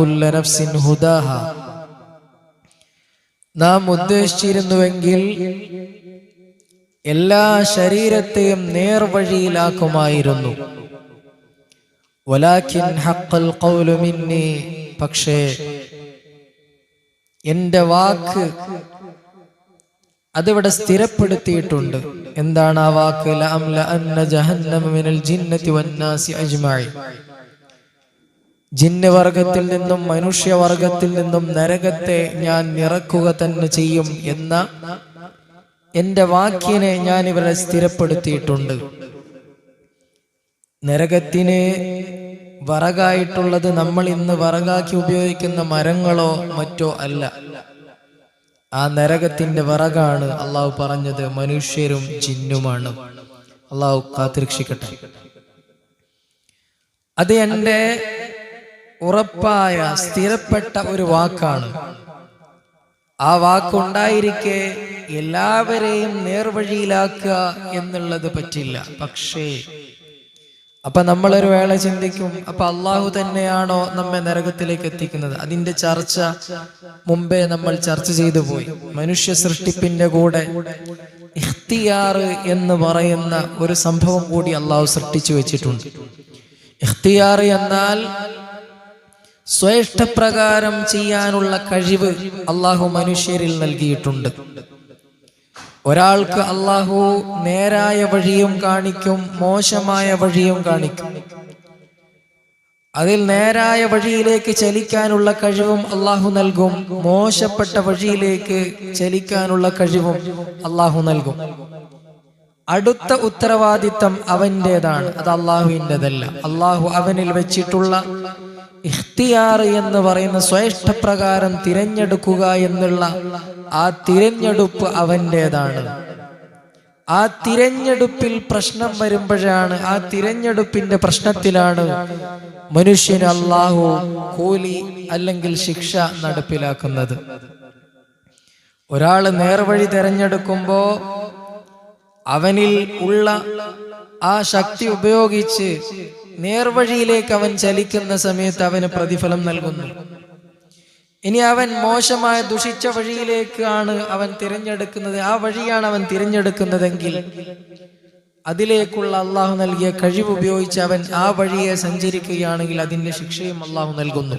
കുല്ല നഫ്സിൻ ഹുദാഹ. നാം ഉദ്ദേശിച്ചിരുന്നുവെങ്കിൽ എല്ലാ ശരീരത്തെയും നേർവഴിയിലാക്കുമായിരുന്നു. വലാഖിൻ ഖൗലു മിന്നി പക്ഷേ എന്റെ വാക്ക് അതിവിടെ സ്ഥിരപ്പെടുത്തിയിട്ടുണ്ട്. എന്താണ് ആ വാക്ക്? ലഅംല അന്ന ജഹന്നമ മിനൽ ജിന്നതി വന്നാസി അജ്മഈ ജിന്ന് വർഗത്തിൽ നിന്നും മനുഷ്യവർഗത്തിൽ നിന്നും നരകത്തെ ഞാൻ നിറക്കുക തന്നെ ചെയ്യും എന്ന എന്റെ വാക്കിനെ ഞാൻ ഇവരെ സ്ഥിരപ്പെടുത്തിയിട്ടുണ്ട്. നരകത്തിന് വറകായിട്ടുള്ളത് നമ്മൾ ഇന്ന് വറകാക്കി ഉപയോഗിക്കുന്ന മരങ്ങളോ മറ്റോ അല്ല. ആ നരകത്തിന്റെ വറകാണ് അള്ളാഹു പറഞ്ഞത് മനുഷ്യരും ജിന്നുമാണ്. അള്ളാഹു കാത്തിരക്ഷിക്കട്ടെ. അത് എന്റെ ഉറപ്പായ സ്ഥിരപ്പെട്ട ഒരു വാക്കാണ്. ആ വാക്കുണ്ടായിരിക്കെ എല്ലാവരെയും നേർവഴിയിലാക്കുക എന്നുള്ളത് പറ്റില്ല. പക്ഷേ അപ്പൊ നമ്മളൊരു വേള ചിന്തിക്കും അപ്പൊ അള്ളാഹു തന്നെയാണോ നമ്മെ നരകത്തിലേക്ക് എത്തിക്കുന്നത്? അതിന്റെ ചർച്ച മുമ്പേ നമ്മൾ ചർച്ച ചെയ്തു പോയി. മനുഷ്യ സൃഷ്ടിപ്പിന്റെ കൂടെ ഇഖ്തിയാർ എന്ന് പറയുന്ന ഒരു സംഭവം കൂടി അള്ളാഹു സൃഷ്ടിച്ചു വെച്ചിട്ടുണ്ട്. ഇഖ്തിയാർ എന്നാൽ സ്വേഷ്ടപ്രകാരം ചെയ്യാനുള്ള കഴിവ് അള്ളാഹു മനുഷ്യരിൽ നൽകിയിട്ടുണ്ട്. ഒരാൾക്ക് അള്ളാഹു നേരായ വഴിയും കാണിക്കും മോശമായ വഴിയും കാണിക്കും. അതിൽ നേരായ വഴിയിലേക്ക് ചലിക്കാനുള്ള കഴിവും അള്ളാഹു നൽകും മോശപ്പെട്ട വഴിയിലേക്ക് ചലിക്കാനുള്ള കഴിവും അള്ളാഹു നൽകും. അടുത്ത ഉത്തരവാദിത്തം അവന്റെതാണ് അത് അള്ളാഹുവിന്റെതല്ല അള്ളാഹു അവനിൽ വെച്ചിട്ടുള്ള ഇഖ്തിയാർ എന്ന് പറയുന്ന സ്വേഷ്ടപ്രകാരം തിരഞ്ഞെടുക്കുക എന്നുള്ള ആ തിരഞ്ഞെടുപ്പ് അവന്റെതാണ്. ആ തിരഞ്ഞെടുപ്പിൽ പ്രശ്നം വരുമ്പോഴാണ് ആ തിരഞ്ഞെടുപ്പിന്റെ പ്രശ്നത്തിലാണ് മനുഷ്യന് അള്ളാഹു കൂലി അല്ലെങ്കിൽ ശിക്ഷ നടപ്പിലാക്കുന്നത്. ഒരാൾ നേർവഴി തിരഞ്ഞെടുക്കുമ്പോ അവനിൽ ഉള്ള ആ ശക്തി ഉപയോഗിച്ച് നേർവഴിയിലേക്ക് അവൻ ചലിക്കുന്ന സമയത്ത് അവന് പ്രതിഫലം നൽകുന്നു. ഇനി അവൻ മോശമായ ദുഷിച്ച വഴിയിലേക്കാണ് അവൻ തിരഞ്ഞെടുക്കുന്നത്. ആ വഴിയാണ് അവൻ തിരഞ്ഞെടുക്കുന്നതെങ്കിൽ അതിലേക്കുള്ള അള്ളാഹു നൽകിയ കഴിവ് ഉപയോഗിച്ച് അവൻ ആ വഴിയെ സഞ്ചരിക്കുകയാണെങ്കിൽ അതിന്റെ ശിക്ഷയും അള്ളാഹു നൽകുന്നു.